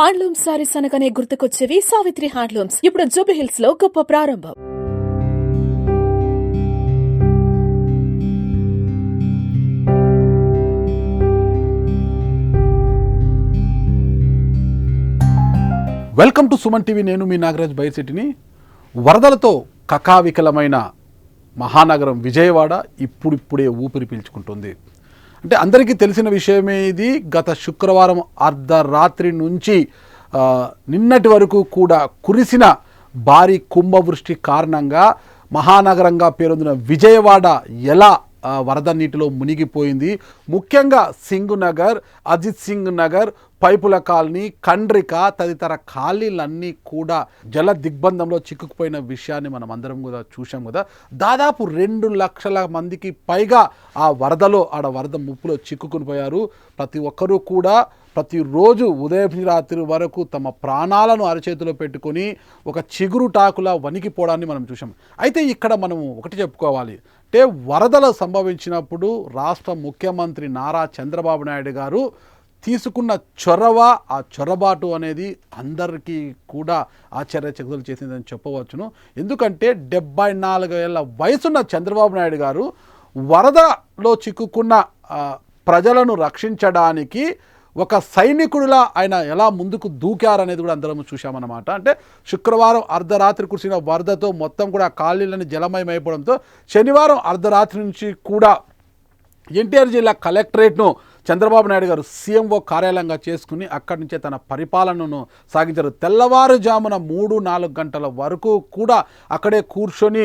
Handloom saris అనగానే గుర్తుకొచ్చేవి Savitri handlooms. ఇప్పుడు జూబ్లీ హిల్స్లో గొప్ప ప్రారంభం. వెల్కమ్ టు సుమన్ టీవీ నేను మీ నాగరాజ్ బైసిటిని వరదలతో కకావికలమైన మహానగరం విజయవాడ ఇప్పుడిప్పుడే ఊపిరి పీల్చుకుంటుంది. అంటే అందరికీ తెలిసిన విషయమే ఇది. గత శుక్రవారం అర్ధరాత్రి నుంచి నిన్నటి వరకు కూడా కురిసిన భారీ కుంభవృష్టి కారణంగా మహానగరంగా పేరొందిన విజయవాడ ఎలా వరద నీటిలో మునిగిపోయింది. ముఖ్యంగా సింగ్ నగర్ అజిత్ సింగ్ నగర్ పైపుల కాలనీ కండ్రిక తదితర ఖాళీలన్నీ కూడా జల దిగ్బంధంలో చిక్కుకుపోయిన విషయాన్ని మనం అందరం కూడా చూసాం కదా. దాదాపు రెండు లక్షల మందికి పైగా ఆ వరదలో ఆడ వరద ముప్పులో చిక్కుకుని పోయారు. ప్రతి ఒక్కరూ కూడా ప్రతిరోజు ఉదయం రాత్రి వరకు తమ ప్రాణాలను అరచేతిలో పెట్టుకొని ఒక చిగురు టాకులా వణికిపోవడాన్ని మనం చూసాం అయితే ఇక్కడ మనం ఒకటి చెప్పుకోవాలి. అంటే వరదలు సంభవించినప్పుడు రాష్ట్ర ముఖ్యమంత్రి నారా చంద్రబాబు నాయుడు గారు తీసుకున్న చొరవ ఆ చొరబాటు అనేది అందరికీ కూడా ఆశ్చర్యచకులు చేసిందని చెప్పవచ్చును. ఎందుకంటే డెబ్బై నాలుగు ఏళ్ళ వయసున్న చంద్రబాబు నాయుడు గారు వరదలో చిక్కుకున్న ప్రజలను రక్షించడానికి ఒక సైనికుడిలా ఆయన ఎలా ముందుకు దూకారనేది కూడా అందరం చూశామన్నమాట. అంటే శుక్రవారం అర్ధరాత్రి కురిసిన వరదతో మొత్తం కూడా కాలనీలని జలమయమైపోవడంతో శనివారం అర్ధరాత్రి నుంచి కూడా ఎన్టీఆర్ జిల్లా కలెక్టరేట్ను చంద్రబాబు నాయుడు గారు సీఎంఓ కార్యాలయంగా చేసుకుని అక్కడి నుంచే తన పరిపాలనను సాగించారు. తెల్లవారుజామున మూడు నాలుగు గంటల వరకు కూడా అక్కడే కూర్చొని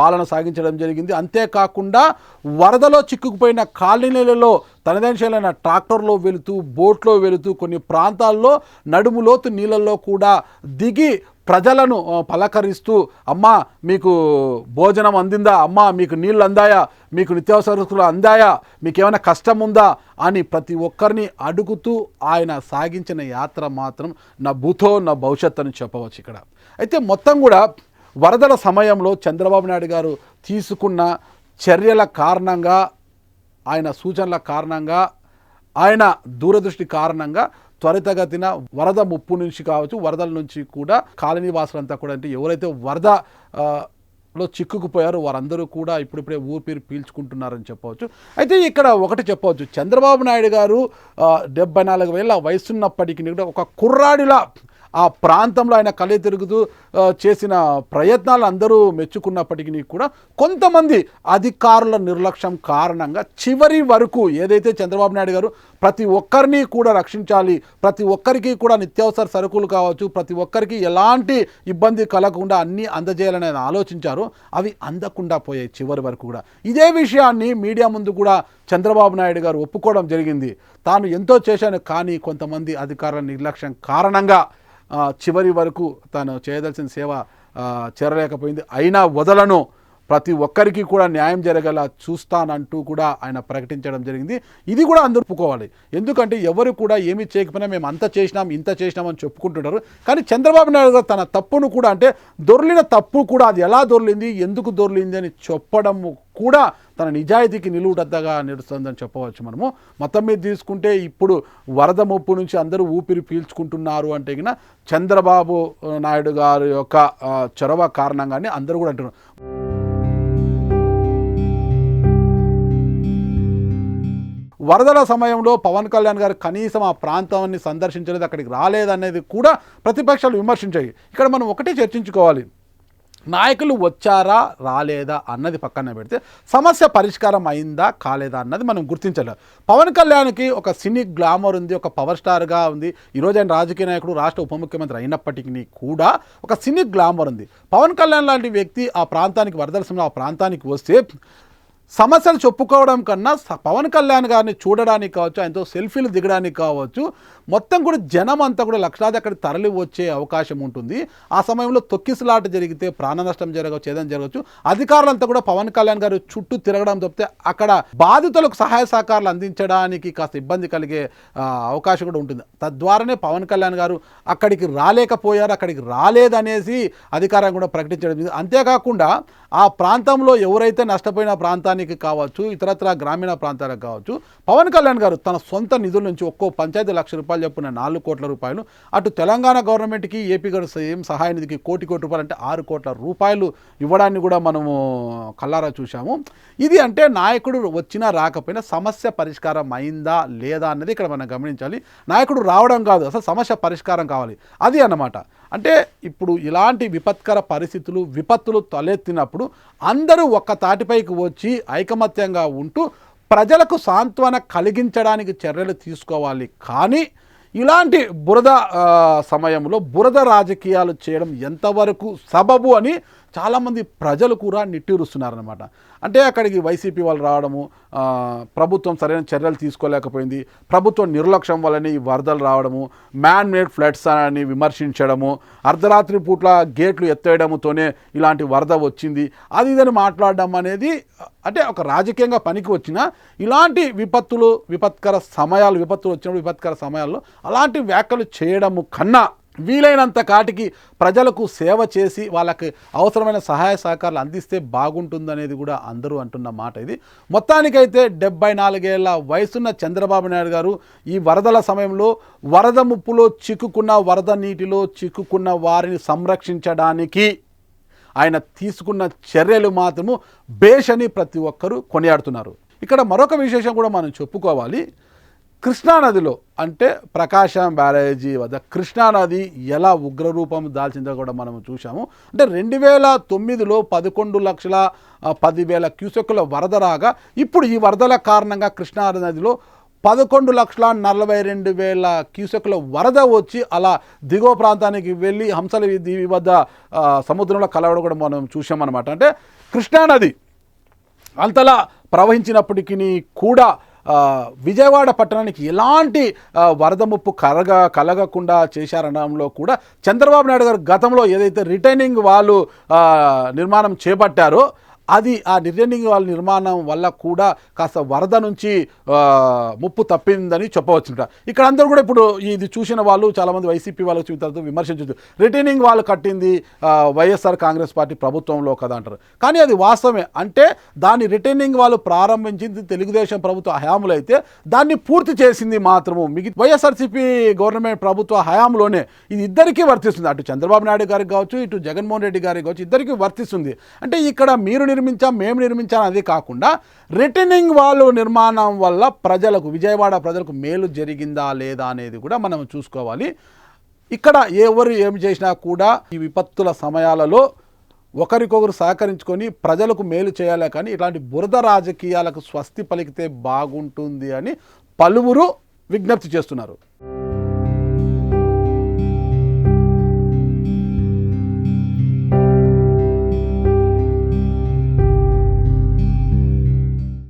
పాలన సాగించడం జరిగింది. అంతేకాకుండా వరదలో చిక్కుకుపోయిన కాలనీలలో తనదైన శైలైన ట్రాక్టర్లో వెళుతూ బోట్లో వెళుతూ కొన్ని ప్రాంతాల్లో నడుములోతు నీళ్ళల్లో కూడా దిగి ప్రజలను పలకరిస్తూ అమ్మా మీకు భోజనం అందిందా? అమ్మా మీకు నీళ్ళు అందాయా? మీకు నిత్యావసర వస్తువులు అందాయా? మీకు ఏమైనా కష్టం ఉందా అని ప్రతి ఒక్కరిని అడుగుతూ ఆయన సాగించిన యాత్ర మాత్రం నా భూతో నా భవిష్యత్ అని చెప్పవచ్చు ఇక్కడ. అయితే మొత్తం కూడా వరదల సమయంలో చంద్రబాబు నాయుడు గారు తీసుకున్న చర్యల కారణంగా ఆయన సూచనల కారణంగా ఆయన దూరదృష్టి కారణంగా త్వరితగతిన వరద ముప్పు నుంచి కావచ్చు వరదల నుంచి కూడా కాలనీ వాసులంతా కూడా అంటే ఎవరైతే వరద లో చిక్కుకుపోయారో వారందరూ కూడా ఇప్పుడిప్పుడే ఊపిరి పీల్చుకుంటున్నారని చెప్పవచ్చు. అయితే ఇక్కడ ఒకటి చెప్పవచ్చు. చంద్రబాబు నాయుడు గారు డెబ్బై నాలుగు వేల వయసున్నప్పటికీ కూడా ఒక కుర్రాడిలా ఆ ప్రాంతంలో ఆయన కలే తిరుగుతూ చేసిన ప్రయత్నాలు అందరూ మెచ్చుకున్నప్పటికీ కూడా కొంతమంది అధికారుల నిర్లక్ష్యం కారణంగా చివరి వరకు ఏదైతే చంద్రబాబు నాయుడు గారు ప్రతి ఒక్కరిని కూడా రక్షించాలి ప్రతి ఒక్కరికి కూడా నిత్యావసర సరుకులు కావచ్చు ప్రతి ఒక్కరికి ఎలాంటి ఇబ్బంది కలగకుండా అన్నీ అందజేయాలని ఆయన ఆలోచించారు అవి అందకుండా పోయాయి చివరి వరకు కూడా. ఇదే విషయాన్ని మీడియా ముందు కూడా చంద్రబాబు నాయుడు గారు ఒప్పుకోవడం జరిగింది. తాను ఎంతో చేశాను కానీ కొంతమంది అధికారుల నిర్లక్ష్యం కారణంగా చివరి వరకు తాను చేయదలసిన సేవ చేరలేకపోయింది. అయినా వదలను. ప్రతి ఒక్కరికి కూడా న్యాయం జరగేలా చూస్తానంటూ కూడా ఆయన ప్రకటించడం జరిగింది. ఇది కూడా అందరూ ఒప్పుకోవాలి. ఎందుకంటే ఎవరు కూడా ఏమీ చేయకపోయినా మేము అంత చేసినాం ఇంత చేసినాం అని చెప్పుకుంటుంటారు. కానీ చంద్రబాబు నాయుడు గారు తన తప్పును కూడా అంటే దొర్లిన తప్పు కూడా అది ఎలా దొర్లింది ఎందుకు దొర్లింది అని చెప్పడం కూడా తన నిజాయితీకి నిలువుటద్దగా నిలుస్తుందని చెప్పవచ్చు మనము. మొత్తం మీద తీసుకుంటే ఇప్పుడు వరద ముప్పు నుంచి అందరూ ఊపిరి పీల్చుకుంటున్నారు అంటే గిన చంద్రబాబు నాయుడు గారి యొక్క చొరవ కారణంగానే అందరూ కూడా అంటున్నారు. వరదల సమయంలో పవన్ కళ్యాణ్ గారు కనీసం ఆ ప్రాంతాన్ని సందర్శించలేదు అక్కడికి రాలేదనేది కూడా ప్రతిపక్షాలు విమర్శించాయి. ఇక్కడ మనం ఒకటే చర్చించుకోవాలి. నాయకులు వచ్చారా రాలేదా అన్నది పక్కన పెడితే సమస్య పరిష్కారం అయిందా కాలేదా అన్నది మనం గుర్తించలేదు పవన్ కళ్యాణ్కి ఒక సినీ గ్లామర్ ఉంది ఒక పవర్ స్టార్గా ఉంది. ఈరోజు ఆయన రాజకీయ నాయకుడు రాష్ట్ర ఉప ముఖ్యమంత్రి అయినప్పటికీ కూడా ఒక సినీ గ్లామర్ ఉంది. పవన్ కళ్యాణ్ లాంటి వ్యక్తి ఆ ప్రాంతానికి వరదల సమయంలో ఆ ప్రాంతానికి వస్తే సమస్యలు చెప్పుకోవడం కన్నా పవన్ కళ్యాణ్ గారిని చూడడానికి కావచ్చు ఆయనతో సెల్ఫీలు దిగడానికి కావచ్చు మొత్తం కూడా జనం అంతా కూడా లక్షలాది అక్కడ తరలి వచ్చే అవకాశం ఉంటుంది. ఆ సమయంలో తొక్కిసలాట జరిగితే ప్రాణ నష్టం జరగవచ్చు ఏదైనా జరగవచ్చు. అధికారులంతా కూడా పవన్ కళ్యాణ్ గారు చుట్టూ తిరగడం తప్పితే అక్కడ బాధితులకు సహాయ సహకారాలు అందించడానికి కాస్త ఇబ్బంది కలిగే అవకాశం కూడా ఉంటుంది. తద్వారానే పవన్ కళ్యాణ్ గారు అక్కడికి రాలేకపోయారు అక్కడికి రాలేదనేసి అధికారం కూడా ప్రకటించడం అంతేకాకుండా ఆ ప్రాంతంలో ఎవరైతే నష్టపోయిన ప్రాంతానికి కావచ్చు ఇతరత్ర గ్రామీణ ప్రాంతాలకు కావచ్చు పవన్ కళ్యాణ్ గారు తన సొంత నిధుల నుంచి ఒక్కో పంచాయతీ లక్ష రూపాయలు రూపాయలు చెప్పున నాలుగు కోట్ల రూపాయలు అటు తెలంగాణ గవర్నమెంట్కి ఏపీ గారు సేమ్ సహాయ నిధికి కోటి కోటి రూపాయలు అంటే ఆరు కోట్ల రూపాయలు ఇవ్వడాన్ని కూడా మనము కల్లారా చూసాము ఇది అంటే నాయకుడు వచ్చినా రాకపోయినా సమస్య పరిష్కారం అయిందా లేదా అన్నది ఇక్కడ మనం గమనించాలి. నాయకుడు రావడం కాదు అసలు సమస్య పరిష్కారం కావాలి. అది అన్నమాట. అంటే ఇప్పుడు ఇలాంటి విపత్కర పరిస్థితులు విపత్తులు తలెత్తినప్పుడు అందరూ ఒక్క తాటిపైకి వచ్చి ఐకమత్యంగా ఉంటూ ప్రజలకు సాంత్వన కలిగించడానికి చర్యలు తీసుకోవాలి. కానీ ఇలాంటి బురద సమయంలో బురద రాజకీయాలు చేయడం ఎంతవరకు సబబు అని చాలామంది ప్రజలు కూడా నిట్టూరుస్తున్నారనమాట అంటే అక్కడికి వైసీపీ వాళ్ళు రావడము ప్రభుత్వం సరైన చర్యలు తీసుకోలేకపోయింది ప్రభుత్వం నిర్లక్ష్యం వల్లనే ఈ వరదలు రావడము మ్యాన్ మేడ్ ఫ్లడ్స్ అని విమర్శించడము అర్ధరాత్రి పూట్ల గేట్లు ఎత్తేయడంతోనే ఇలాంటి వరద వచ్చింది. అది ఇదని మాట్లాడడం అనేది అంటే ఒక రాజకీయంగా పనికి వచ్చిన ఇలాంటి విపత్తులు విపత్కర సమయాలు విపత్తులు వచ్చినప్పుడు విపత్కర సమయాల్లో అలాంటి వ్యాఖ్యలు చేయడము కన్నా వీలైనంత కాటికి ప్రజలకు సేవ చేసి వాళ్ళకి అవసరమైన సహాయ సహకారాలు అందిస్తే బాగుంటుందనేది కూడా అందరూ అంటున్న మాట ఇది. మొత్తానికైతే డెబ్బై నాలుగేళ్ళ వయసున్న చంద్రబాబు నాయుడు గారు ఈ వరదల సమయంలో వరద ముప్పులో చిక్కుకున్న వరద నీటిలో చిక్కుకున్న వారిని సంరక్షించడానికి ఆయన తీసుకున్న చర్యలు మాత్రము బేష్ అని ప్రతి ఒక్కరూ కొనియాడుతున్నారు. ఇక్కడ మరొక విశేషం కూడా మనం చెప్పుకోవాలి. కృష్ణానదిలో అంటే ప్రకాశం బ్యారేజీ వద్ద కృష్ణానది ఎలా ఉగ్రరూపం దాల్చిందో కూడా మనం చూసాము అంటే రెండు వేల తొమ్మిదిలో పదకొండు లక్షల పదివేల క్యూసెక్కుల వరద రాగా ఇప్పుడు ఈ వరదల కారణంగా కృష్ణానదిలో పదకొండు లక్షల నలభై రెండు వేల క్యూసెక్ల వరద వచ్చి అలా దిగువ ప్రాంతానికి వెళ్ళి హంసల దీవి వద్ద సముద్రంలో కలవడం కూడా మనం చూసామన్నమాట అంటే కృష్ణానది అంతలా ప్రవహించినప్పటికీ కూడా విజయవాడ పట్టణానికి ఎలాంటి వరద ముప్పు కలగ కలగకుండా చేశారనడంలో కూడా చంద్రబాబు నాయుడు గారు గతంలో ఏదైతే రిటైనింగ్ వాళ్ళు నిర్మాణం చేపట్టారో అది ఆ రిటైనింగ్ వాళ్ళ నిర్మాణం వల్ల కూడా కాస్త వరద నుంచి ముప్పు తప్పిందని చెప్పవచ్చుట ఇక్కడ అందరూ కూడా ఇప్పుడు ఇది చూసిన వాళ్ళు చాలామంది వైసీపీ వాళ్ళు చూసిన తర్వాత రిటైనింగ్ వాళ్ళు కట్టింది వైఎస్ఆర్ కాంగ్రెస్ పార్టీ ప్రభుత్వంలో కదా అంటారు. కానీ అది వాస్తవమే. అంటే దాన్ని రిటైనింగ్ వాళ్ళు ప్రారంభించింది తెలుగుదేశం ప్రభుత్వ హయాంలో అయితే దాన్ని పూర్తి చేసింది మాత్రము మిగతా వైఎస్ఆర్సీపీ గవర్నమెంట్ ప్రభుత్వ హయాంలోనే. ఇది ఇద్దరికీ వర్తిస్తుంది. అటు చంద్రబాబు నాయుడు గారికి కావచ్చు ఇటు జగన్మోహన్ రెడ్డి గారికి కావచ్చు ఇద్దరికీ వర్తిస్తుంది. అంటే ఇక్కడ మీరు నిర్మించాం మేము నిర్మించాం అది కాకుండా రిటర్నింగ్ వాళ్ళు నిర్మాణం వల్ల ప్రజలకు విజయవాడ ప్రజలకు మేలు జరిగిందా లేదా అనేది కూడా మనం చూసుకోవాలి. ఇక్కడ ఎవరు ఏమి చేసినా కూడా ఈ విపత్తుల సమయాలలో ఒకరికొకరు సహకరించుకొని ప్రజలకు మేలు చేయాలి కానీ ఇలాంటి బురద రాజకీయాలకు స్వస్తి పలికితే బాగుంటుంది అని పలువురు విజ్ఞప్తి చేస్తున్నారు.